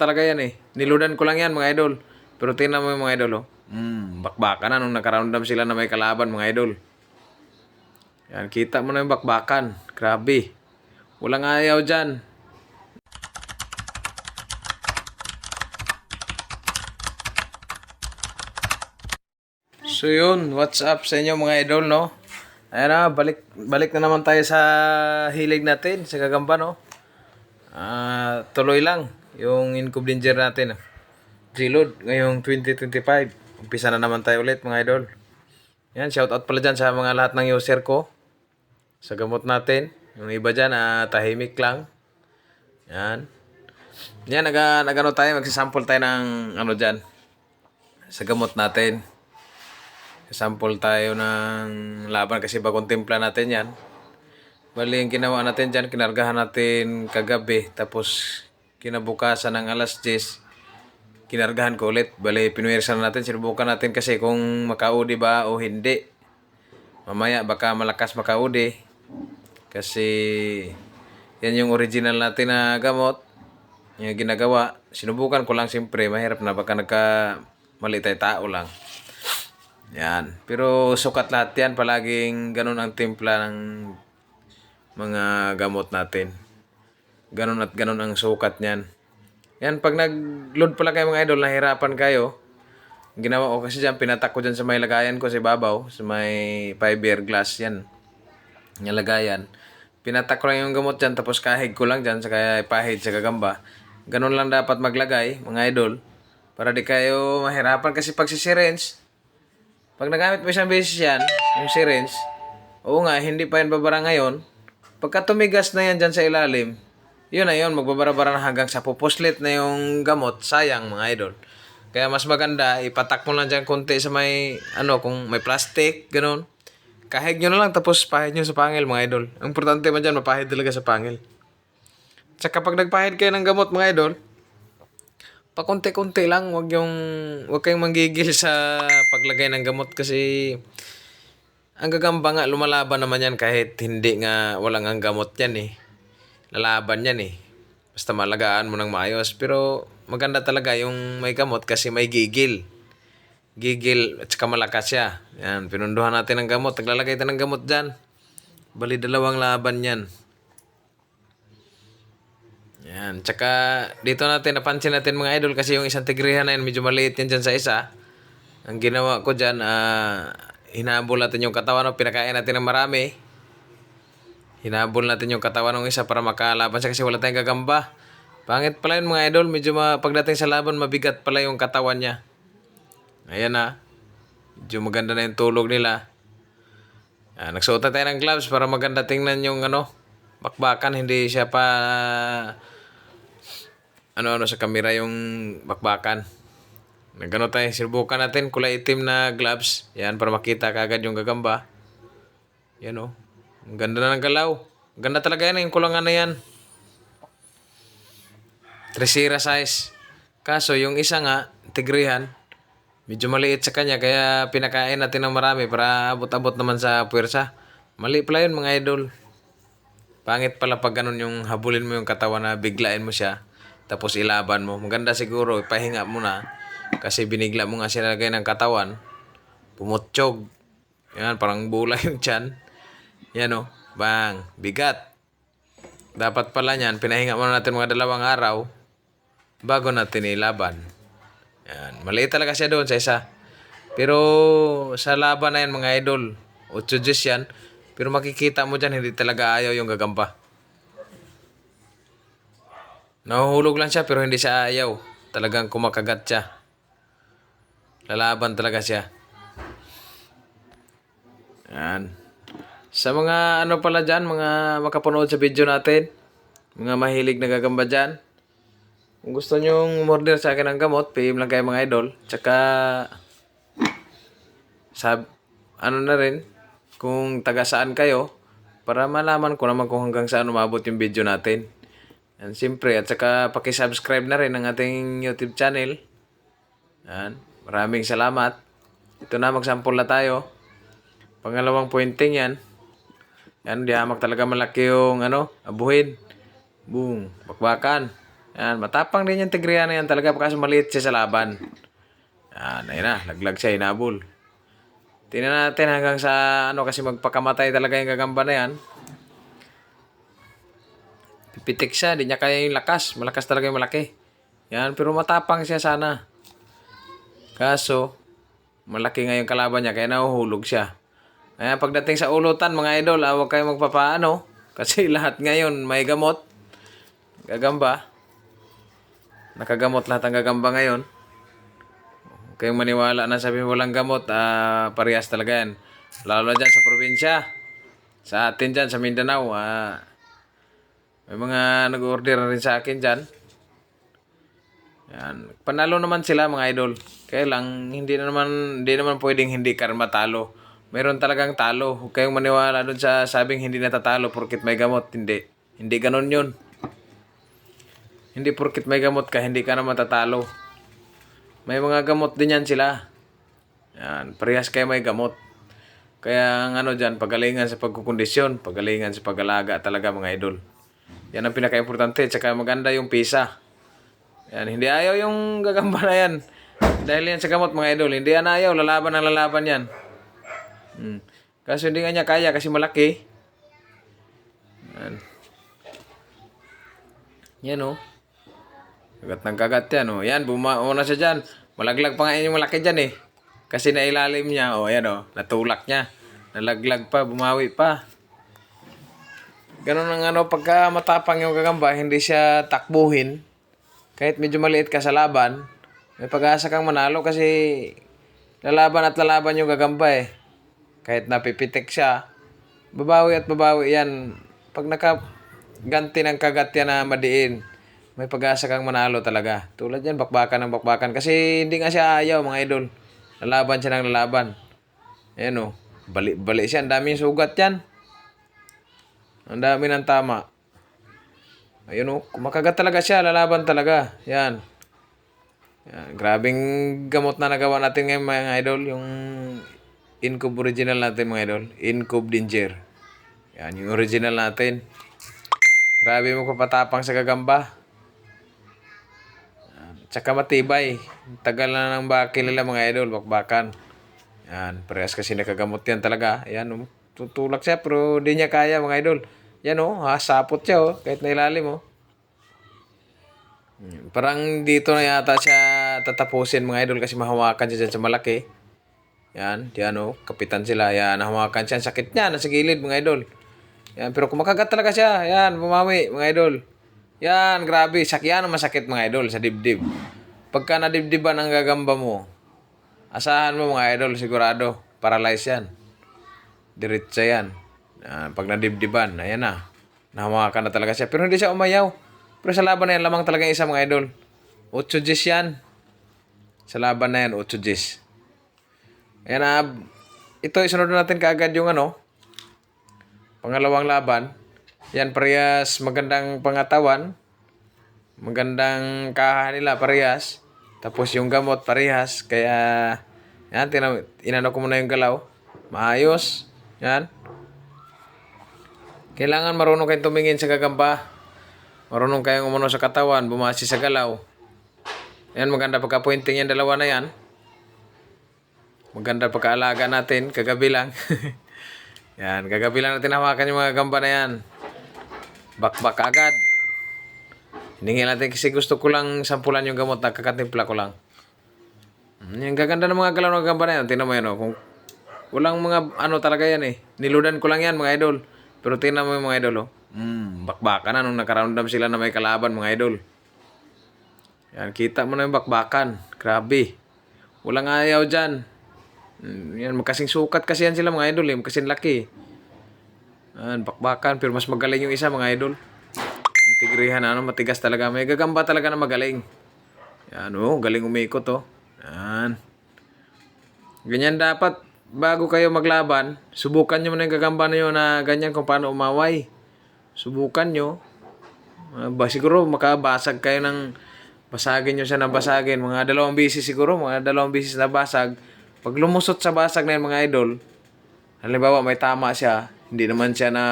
talaga yan eh. Niludan ko lang yan mga idol. Pero tingnan mo yung mga idol oh. Mm, bakbakan na nung nakaroundam sila na may kalaban mga idol. Yan, kita mo na yung bakbakan. Grabe. Walang ayaw dyan. So yun, what's up sa inyo mga idol, no? Ayan na, balik, balik na naman tayo sa hilig natin, sa gagamba, no? Ah, tuloy lang yung Incub Danger natin. G-Load ngayong 2025. Umpisa na naman tayo ulit mga idol. Yan, shout out pala dyan sa mga lahat ng user ko. Sa gamot natin. Yung iba dyan, ah, tahimik lang. Yan. Yan, nag, nagano tayo, magsasample tayo ng ano dyan. Sa gamot natin. Sample tayo ng laban kasi bagong timpla natin yan. Bali, yung ginawa natin dyan, kinargahan natin kagabi. Tapos, kinabukasan ng alas 10, kinargahan ko ulit. Bali, pinuwersan natin, sinubukan natin kasi kung makaudi ba o hindi. Mamaya, baka malakas makaudi. Kasi, yan yung original natin na gamot. Yung ginagawa, sinubukan ko lang siyempre, mahirap na baka nagka tao lang. Yan. Pero sukat lahat yan. Palaging ganun ang timpla ng mga gamot natin. Ganun at ganun ang sukat niyan. Yan, pag nag-load pala kayo mga idol, nahirapan kayo. Ginawa ko kasi dyan, pinatak ko dyan sa may lagayan ko sa babaw, sa may 5 glass yan. Yung lagayan. Pinatak ko lang yung gamot dyan, tapos kahig ko lang dyan, sa kaya pahid sa gagamba. Ganun lang dapat maglagay, mga idol. Para di kayo mahirapan kasi pag si syringe, pag nagamit mo isang beses yan, yung syringe, oo nga, hindi pa yan babara ngayon. Pagka tumigas na yan dyan sa ilalim, yun na yun, magbabara-bara na hanggang sa pupuslit na yung gamot. Sayang mga idol. Kaya mas maganda, ipatak mo lang dyan konti sa may, ano, kung may plastic, ganun. Kahig nyo na lang, tapos pahid nyo sa pangil, mga idol. Ang importante man dyan, mapahid talaga sa pangil. Tsaka pag nagpahid kayo ng gamot, mga idol, pakunti-kunti lang, wag yung wag kayong manggigil sa paglagay ng gamot kasi ang gagamba nga lumalaban naman yan kahit hindi nga walang ang gamot yan eh. Lalaban yan eh. Basta malagaan mo ng maayos pero maganda talaga yung may gamot kasi may gigil. Gigil at saka malakas siya. Yan, pinunduhan natin ng gamot. Naglalagay tayo ng gamot dyan. Bali dalawang laban yan. Yan. Tsaka dito natin napansin natin mga idol kasi yung isang tigrihan na yan medyo maliit yan dyan sa isa. Ang ginawa ko dyan, ah, hinabol natin yung katawan pinakain natin ng marami. Hinabol natin yung katawan ng isa para makalaban siya kasi wala tayong gagamba. Pangit pala yun mga idol, medyo ma- pagdating sa laban mabigat pala yung katawan niya. Ayan na. Medyo maganda na yung tulog nila. Ah, nagsuot na tayo ng gloves para maganda tingnan yung ano, bakbakan, hindi siya pa ano-ano sa kamera yung bakbakan. Nagano tayo, sinubukan natin kulay itim na gloves. Yan, para makita kagad yung gagamba. Yan o. Ganda na ng galaw. Ganda talaga yan, yung kulangan na yan. Tresira size. Kaso, yung isa nga, tigrihan, medyo maliit sa kanya, kaya pinakain natin ng marami para abot-abot naman sa puwersa. Mali pala yun mga idol. Pangit pala pag ganun yung habulin mo yung katawan na biglain mo siya. Tapos ilaban mo. Maganda siguro, ipahinga mo na. Kasi binigla mo nga siya ng katawan. Pumutsyog. Yan, parang bula yung tiyan. Yan o. Bang. Bigat. Dapat pala niyan, pinahinga muna natin mga dalawang araw bago natin ilaban. Yan. Maliit talaga siya doon sa isa. Pero sa laban na yan mga idol, 8 Diyos yan. Pero makikita mo dyan, hindi talaga ayaw yung gagamba. Nahuhulog lang siya pero hindi siya ayaw. Talagang kumakagat siya. Lalaban talaga siya. Yan. Sa mga ano pala dyan, mga makapanood sa video natin, mga mahilig na gagamba dyan, kung gusto nyong umorder sa akin ng gamot, PM lang kayo mga idol. Tsaka, sab ano na rin, kung taga saan kayo, para malaman ko naman kung hanggang saan umabot yung video natin. Yan, siyempre, at saka pakisubscribe na rin ang ating YouTube channel. Yan, maraming salamat. Ito na, magsample na tayo. Pangalawang pointing yan. Yan, di hamak talaga malaki yung ano, abuhin. Boom, bakbakan. Yan, matapang din yung tigriya na yan talaga kaso maliit siya sa laban. Yan, ayun na, laglag siya, inabol. Tingnan natin hanggang sa ano kasi magpakamatay talaga yung gagamba na yan. Pipitik siya, di niya kaya yung lakas. Malakas talaga yung malaki. Yan, pero matapang siya sana. Kaso, malaki nga yung kalaban niya, kaya nahuhulog siya. Kaya pagdating sa ulutan, mga idol, ah, huwag kayong magpapaano. Kasi lahat ngayon may gamot. Gagamba. Nakagamot lahat ang gagamba ngayon. Kayong maniwala na sabi walang gamot, ah, parehas talaga yan. Lalo dyan sa probinsya. Sa atin dyan, sa Mindanao, ah, may mga nag-order na rin sa akin dyan. Yan. Panalo naman sila mga idol. Kaya lang, hindi na naman, hindi naman pwedeng hindi ka matalo. Meron talagang talo. Huwag kayong maniwala doon sa sabing hindi natatalo porkit may gamot. Hindi. Hindi ganon yun. Hindi porkit may gamot ka, hindi ka na matatalo. May mga gamot din yan sila. Yan. Parehas kayo may gamot. Kaya ang ano dyan, pagalingan sa pagkukondisyon, pagalingan sa pag-alaga talaga mga idol. Yan ang pinaka-importante. Tsaka maganda yung pisa. Yan, hindi ayaw yung gagamba na yan. Dahil yan sa gamot mga idol. Hindi yan ayaw. Lalaban ang lalaban yan. Hmm. Kaso hindi nga niya kaya kasi malaki. Yan. Yan oh. Kagat ng kagat yan oh. Yan, bumauna siya dyan. Malaglag pa nga yung malaki dyan eh. Kasi nailalim niya. Oh, yan oh. Natulak niya. Nalaglag pa, bumawi pa. Ganun ang ano, pagka matapang yung gagamba, hindi siya takbuhin. Kahit medyo maliit ka sa laban, may pag-asa kang manalo kasi lalaban at lalaban yung gagamba eh. Kahit napipitik siya, babawi at babawi yan. Pag nakaganti ng kagat yan na madiin, may pag-asa kang manalo talaga. Tulad yan, bakbakan ng bakbakan. Kasi hindi nga siya ayaw mga idol. Lalaban siya ng lalaban. Ayan o, bali-bali siya. Ang daming sugat yan. Ang dami ng tama. Ayun o, kumakagat talaga siya, lalaban talaga. Yan. Yan. Grabing gamot na nagawa natin ngayon mga idol. Yung Incub original natin mga idol. Incub Danger. Yan, yung original natin. Grabe mo papatapang sa gagamba. Yan. Tsaka matibay. Tagal na ng bakil nila mga idol, bakbakan. Yan, parehas kasi nakagamot yan talaga. Yan, um, tutulak siya pero di niya kaya mga idol. Yan oh, ha, sapot siya oh, kahit nailalim oh. Parang dito na yata siya tatapusin mga idol kasi mahawakan siya dyan sa malaki. Yan, yan oh, kapitan sila. Yan, nahawakan siya. Sakit niya, nasa gilid mga idol. Yan, pero kumakagat talaga siya. Yan, bumawi mga idol. Yan, grabe. Sakyan masakit mga idol sa dibdib. Pagka nadibdiban ang gagamba mo, asahan mo mga idol, sigurado, paralyze yan. Diretsa yan. Ah, pag nadibdiban, ayan na. Nahawakan na talaga siya. Pero hindi siya umayaw. Pero sa laban na yan, lamang talaga isa mga idol. 8 Gs yan. Sa laban na yan, 8 Gs. Ayan na. ito, isunod na natin kaagad yung ano. Pangalawang laban. Yan, parehas magandang pangatawan. Magandang kaha nila, parehas. Tapos yung gamot, parehas. Kaya, yan, tina, inano ko muna yung galaw. Maayos. Yan. Kailangan marunong kayong tumingin sa gagamba. Marunong kayong umano sa katawan, bumasi sa galaw. Yan, maganda pagka-pointing yan, dalawa na yan. Maganda pagkaalaga natin, kagabi lang. yan, kagabi lang natin hawakan yung mga gamba na yan. Bakbak agad. Hiningin natin kasi gusto ko lang sampulan yung gamot, nakakatimpla ko lang. Mm, Yung gaganda ng mga galaw ng gamba na yan, tingnan mo yan, oh. Kung Walang mga ano talaga yan eh. Niludan ko lang yan mga idol. Pero tingnan mo yung mga idol oh. Mm, bakbakan na nung nakaroundam sila na may kalaban mga idol. Yan, kita mo na yung bakbakan. Grabe. Walang ayaw dyan. Mm, yan, magkasing sukat kasi yan sila mga idol eh. Magkasing laki. Yan, bakbakan. Pero mas magaling yung isa mga idol. Yung Tigrihan ano, matigas talaga. May gagamba talaga na magaling. Yan oh, galing umikot oh. Yan. Ganyan dapat bago kayo maglaban, subukan nyo muna yung gagamba na yun na ganyan kung paano umaway. Subukan nyo. Ah, ba, siguro makabasag kayo ng basagin nyo siya ng basagin. Mga dalawang bisis siguro, mga dalawang bisis na basag. Pag lumusot sa basag na yun mga idol, halimbawa may tama siya, hindi naman siya na